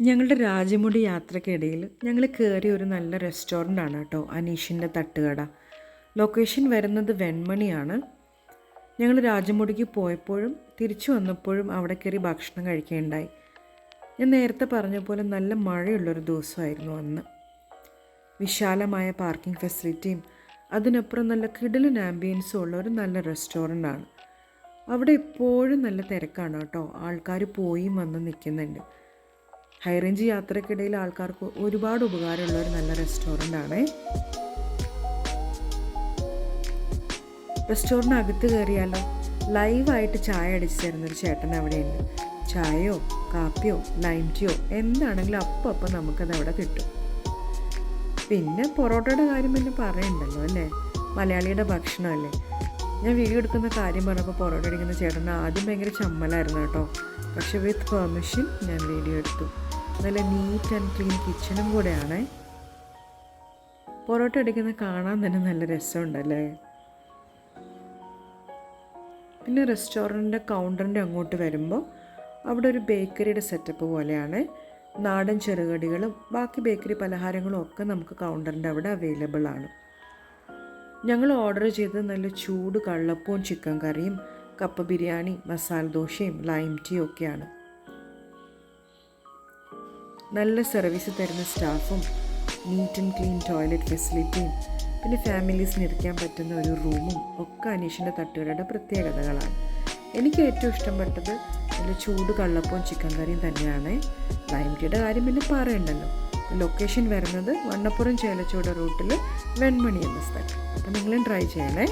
ഞങ്ങളുടെ രാജമുടി യാത്രക്കിടയിൽ ഞങ്ങൾ കയറിയ ഒരു നല്ല റെസ്റ്റോറന്റ് ആണ് കേട്ടോ അനീഷിന്റെ തട്ടുകട. ലൊക്കേഷൻ വരുന്നത് വെൺമണിയാണ്. ഞങ്ങൾ രാജമുടിക്ക് പോയപ്പോഴും തിരിച്ചു വന്നപ്പോഴും അവിടെ കയറി ഭക്ഷണം കഴിക്കുകയുണ്ടായി ഞാൻ നേരത്തെ പറഞ്ഞ പോലെ നല്ല മഴയുള്ളൊരു ദിവസമായിരുന്നു അന്ന്. വിശാലമായ പാർക്കിംഗ് ഫെസിലിറ്റിയും അതിനപ്പുറം നല്ല കിടിലൻ ആംബിയൻസും ഉള്ള ഒരു നല്ല റെസ്റ്റോറന്റ് ആണ് അവിടെ എപ്പോഴും നല്ല തിരക്കാണ് കേട്ടോ. ആൾക്കാർ പോയി വന്ന് നിൽക്കുന്നുണ്ട് ഹൈ റേഞ്ച് യാത്രക്കിടയിൽ ആൾക്കാർക്ക് ഒരുപാട് ഉപകാരമുള്ള ഒരു നല്ല റെസ്റ്റോറന്റ് ആണ്. റെസ്റ്റോറന്റ് അകത്ത് കയറിയാലോ ലൈവായിട്ട് ചായ അടിച്ചു തരുന്നൊരു ചേട്ടൻ അവിടെയുണ്ട്. ചായയോ കാപ്പിയോ ലൈം ടീയോ എന്താണെങ്കിലും അപ്പം അപ്പം നമുക്കത് അവിടെ കിട്ടും. പിന്നെ പൊറോട്ടയുടെ കാര്യം പിന്നെ പറയണ്ടല്ലോ അല്ലേ? മലയാളിയുടെ ഭക്ഷണമല്ലേ? ഞാൻ വീഡിയോ എടുക്കുന്ന കാര്യം പറഞ്ഞപ്പോൾ പൊറോട്ട അടിക്കുന്ന ചേട്ടൻ ആദ്യം ഭയങ്കര ചമ്മലായിരുന്നു കേട്ടോ. പക്ഷേ വിത്ത് പെർമിഷൻ ഞാൻ വീഡിയോ എടുത്തു. നല്ല നീറ്റ് ആൻഡ് ക്ലീൻ കിച്ചണും കൂടെയാണ്. പൊറോട്ട അടിക്കുന്നത് കാണാൻ തന്നെ നല്ല രസമുണ്ടല്ലേ? പിന്നെ റെസ്റ്റോറന്റിന്റെ കൗണ്ടറിന്റെ അങ്ങോട്ട് വരുമ്പോൾ അവിടെ ഒരു ബേക്കറിയുടെ സെറ്റപ്പ് പോലെയാണ്. നാടൻ ചെറുകടികളും ബാക്കി ബേക്കറി പലഹാരങ്ങളും ഒക്കെ നമുക്ക് കൗണ്ടറിന്റെ അവിടെ അവൈലബിൾ ആണ്. ഞങ്ങൾ ഓർഡർ ചെയ്തത് നല്ല ചൂട് കള്ളപ്പവും ചിക്കൻ കറിയും കപ്പ ബിരിയാണി മസാല ദോശയും ലൈം ടീ ഒക്കെയാണ്. നല്ല സർവീസ് തരുന്ന സ്റ്റാഫും നീറ്റ് ആൻഡ് ക്ലീൻ ടോയ്ലറ്റ് ഫെസിലിറ്റിയും പിന്നെ ഫാമിലീസിന് ഇരിക്കാൻ പറ്റുന്ന ഒരു റൂമും ഒക്കെ അനീഷിന്റെ തട്ടുകടയുടെ പ്രത്യേകതകളാണ്. എനിക്ക് ഏറ്റവും ഇഷ്ടപ്പെട്ടത് നല്ല ചൂട് കള്ളപ്പവും ചിക്കൻ കറിയും തന്നെയാണ്. ലൈം കാര്യം പിന്നെ പറയണ്ടല്ലോ. ലൊക്കേഷൻ വരുന്നത് വണ്ണപ്പുറം ചേലച്ചൂട് റൂട്ടിൽ വെൺമണി എന്ന സ്ഥലം. അപ്പോൾ നിങ്ങളും ട്രൈ ചെയ്യണേ.